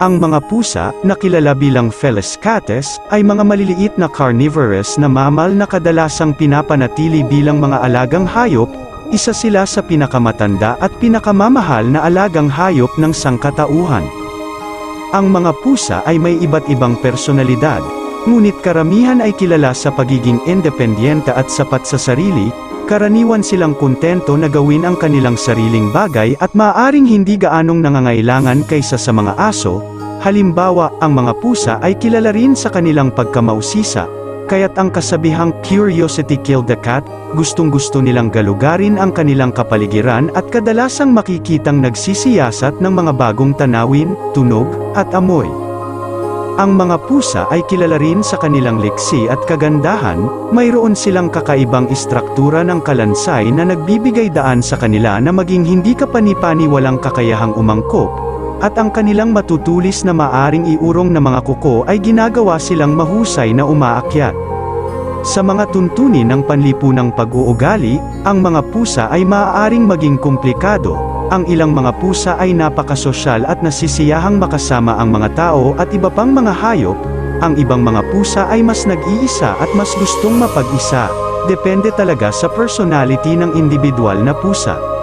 Ang mga pusa, na kilala bilang Felis cates, ay mga maliliit na carnivorous na mamal na kadalasang pinapanatili bilang mga alagang hayop, isa sila sa pinakamatanda at pinakamamahal na alagang hayop ng sangkatauhan. Ang mga pusa ay may iba't ibang personalidad, ngunit karamihan ay kilala sa pagiging independyente at sapat sa sarili, karaniwan silang kontento na gawin ang kanilang sariling bagay at maaring hindi gaanong nangangailangan kaysa sa mga aso, halimbawa, ang mga pusa ay kilala rin sa kanilang pagkamausisa, kaya't ang kasabihang curiosity killed the cat, gustong-gusto nilang galugarin ang kanilang kapaligiran at kadalasang makikitang nagsisiyasat ng mga bagong tanawin, tunog, at amoy. Ang mga pusa ay kilala rin sa kanilang liksi at kagandahan, mayroon silang kakaibang istruktura ng kalansay na nagbibigay daan sa kanila na maging hindi kapani-pani walang kakayahang umangkop, at ang kanilang matutulis na maaring iurong na mga kuko ay ginagawa silang mahusay na umaakyat. Sa mga tuntunin ng panlipunang pag-uugali, ang mga pusa ay maaaring maging komplikado, ang ilang mga pusa ay napakasosyal at nasisiyahang makasama ang mga tao at iba pang mga hayop, ang ibang mga pusa ay mas nag-iisa at mas gustong mapag-isa, depende talaga sa personality ng individual na pusa.